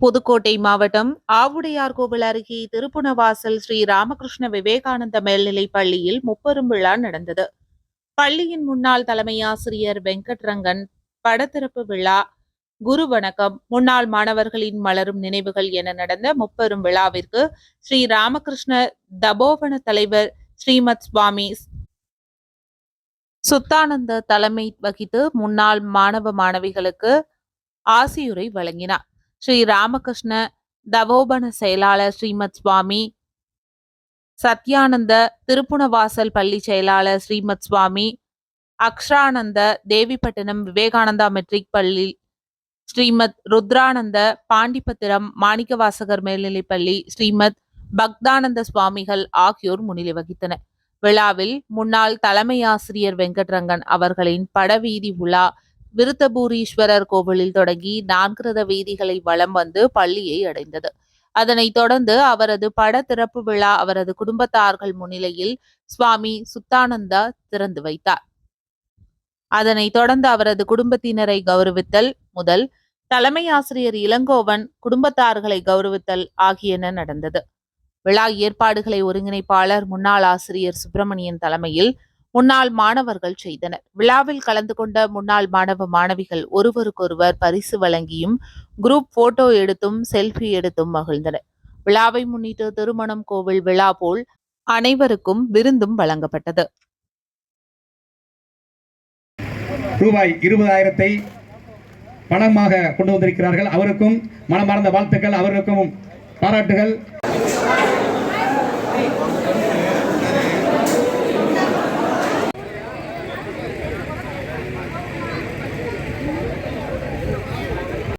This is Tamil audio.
புதுக்கோட்டை மாவட்டம் ஆவுடையார்கோவில் அருகே திருப்புணவாசல் ஸ்ரீ ராமகிருஷ்ண விவேகானந்த மேல்நிலை பள்ளியில் முப்பெரும் விழா நடந்தது. பள்ளியின் முன்னாள் தலைமை ஆசிரியர் வெங்கட்ரங்கன் படத்திறப்பு விழா குரு வணக்கம் முன்னாள் மாணவர்களின் மலரும் நினைவுகள் என நடந்த முப்பெரும் விழாவிற்கு ஸ்ரீ ராமகிருஷ்ண தபோவன தலைவர் ஸ்ரீமத் சுவாமி சுத்தானந்த தலைமை வகித்து முன்னாள் மாணவ மாணவிகளுக்கு ஆசியுரை வழங்கினார். ஸ்ரீ ராமகிருஷ்ண தவோபன செயலாளர் ஸ்ரீமத் சுவாமி சத்யானந்த திருப்புணவாசல் பள்ளி செயலாளர் ஸ்ரீமத் சுவாமி அக்ஷரானந்த தேவிப்பட்டினம் விவேகானந்தா மெட்ரிக் பள்ளி ஸ்ரீமத் ருத்ரானந்த பாண்டிபத்திரம் மாணிக்கவாசகர் மேல்நிலைப்பள்ளி ஸ்ரீமத் பக்தானந்த சுவாமிகள் ஆகியோர் முன்னிலை வகித்தனர் விழாவில் முன்னாள் தலைமை ஆசிரியர் வெங்கட்ரங்கன் அவர்களின் படவீதி உலா விருத்தபூரீஸ்வரர் கோவிலில் தொடங்கி நான்கு ரத வீதிகளை வலம் வந்து பள்ளியை அடைந்தது. அதனைத் தொடர்ந்து அவரது பட திறப்பு விழா அவரது குடும்பத்தார்கள் முன்னிலையில் சுவாமி சுத்தானந்தா திறந்து வைத்தார். அதனைத் தொடர்ந்து அவரது குடும்பத்தினரை கௌரவித்தல் முதல் தலைமை ஆசிரியர் இளங்கோவன் குடும்பத்தார்களை கௌரவித்தல் ஆகியன நடந்தது. விழா ஏற்பாடுகளை ஒருங்கிணைப்பாளர் முன்னாள் ஆசிரியர் சுப்பிரமணியன் தலைமையில் முன்னாள் மாணவர்கள் செய்தனர். விழாவில் கலந்து கொண்ட முன்னாள் மாணவ மாணவிகள் ஒருவருக்கொருவர் பரிசு வழங்கியும் குரூப் போட்டோ எடுத்தும் செல்ஃபி எடுத்தும் மகிழ்ந்தனர். விழாவை முன்னிட்டு திருமணம் கோவில் விழா போல் அனைவருக்கும் விருந்தும் வழங்கப்பட்டது. ரூபாய் இருபதாயிரத்தை பணமாக கொண்டு வந்திருக்கிறார்கள். அவருக்கும் மனமார்ந்த வாழ்த்துக்கள் அவருக்கும் பாராட்டுகள்.